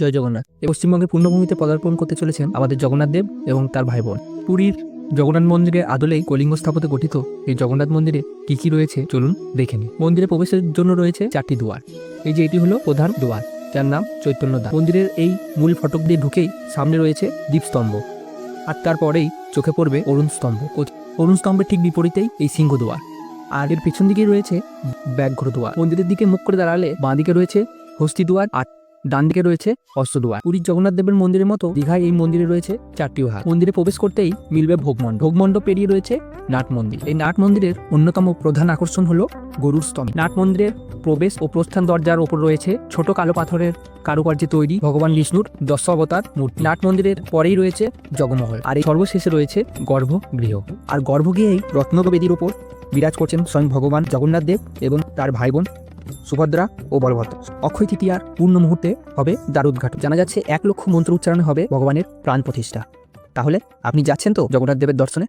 জয় জগন্নাথ। পশ্চিমবঙ্গের পূর্ণভূমিতে পদার্পণ করতে চলেছেন আমাদের জগন্নাথ দেব এবং তার ভাই বোন পুরীর জগন্নাথ মন্দিরের আদলেই কলিঙ্গ স্থাপত্যে গঠিত এই জগন্নাথ মন্দিরে কি কি রয়েছে চলুন দেখে নিই। মন্দিরে প্রবেশের জন্য রয়েছে চারটি দুয়ার। এই যে এটি হলো প্রধান দুয়ার, যার নাম চৈতন্য মন্দিরের এই মূল ফটক দিয়ে ঢুকেই সামনে রয়েছে দ্বীপস্তম্ভ আর তারপরেই চোখে পড়বে অরুণ স্তম্ভ। অরুণ স্তম্ভের ঠিক বিপরীতেই এই সিংহ দুয়ার। আর এর পেছন দিকে রয়েছে ব্যাঘ্র দুয়ার। মন্দিরের দিকে মুখ করে দাঁড়ালে বাঁ দিকে রয়েছে হস্তি দুয়ার আর ডান দিকে রয়েছে অস্ত্র দুয়ার পুরীর জগন্নাথ দেবের মন্দিরের মতো দীঘায় এই মন্দিরে রয়েছে চারটি হাত মন্দিরে প্রবেশ করতেই মিলবে ভোগমণ্ডপ ভোগমণ্ডপ পেরিয়ে রয়েছে নাট মন্দির। এই নাট মন্দিরের অন্যতম প্রধান আকর্ষণ হলো গরুর স্তম্ভ। নাট মন্দিরের প্রবেশ ও প্রস্থান দরজার ওপর রয়েছে ছোট কালো পাথরের কারুকার্যে তৈরি ভগবান বিষ্ণুর দশ অবতার মূর্তি। নাট মন্দিরের পরেই রয়েছে জগমহল। আর এই সর্বশেষে রয়েছে গর্ভগৃহ। আর গর্ভগৃহেই রত্নবেদির ওপর বিরাজ করছেন স্বয়ং ভগবান জগন্নাথ দেব এবং তার ভাই বোন সুভদ্রা ও বলভদ্র। অক্ষয় তৃতীয়ার পূর্ণ মুহূর্তে হবে দ্বারোদ্ঘাটন জানা যাচ্ছে এক লক্ষ মন্ত্র উচ্চারণে হবে ভগবানের প্রাণ প্রতিষ্ঠা। তাহলে আপনি যাচ্ছেন তো জগন্নাথ দেবের দর্শনে?